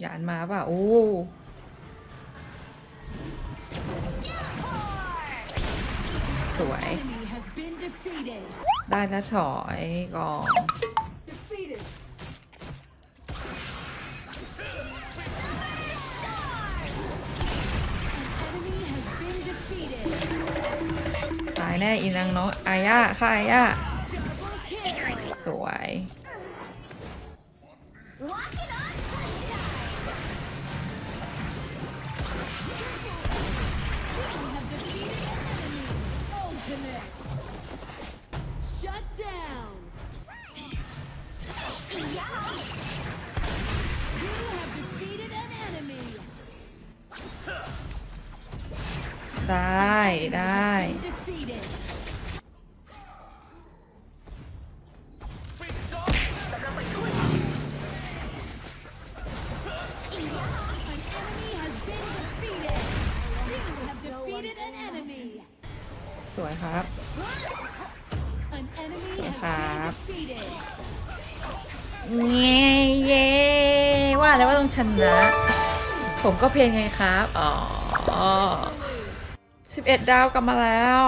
หยานมาป่ะ โอ้สวย Enemy has been defeated. ได้นะถอยก่อน Defeated. ตายแน่อีนางน้องอาย่าค่ะอาย่า Double kill. สวย Ultimate. Shut down. You have defeated an enemy. ได้ได้ Defeated. กำลังไปช่วย An enemy has been defeated. You have defeated an enemy. สวยครับสวยครับเย้เย้ว่าแล้วว่าต้องชนะ ผมก็เพลงไงครับ อ๋อ11ดาวกลับมาแล้ว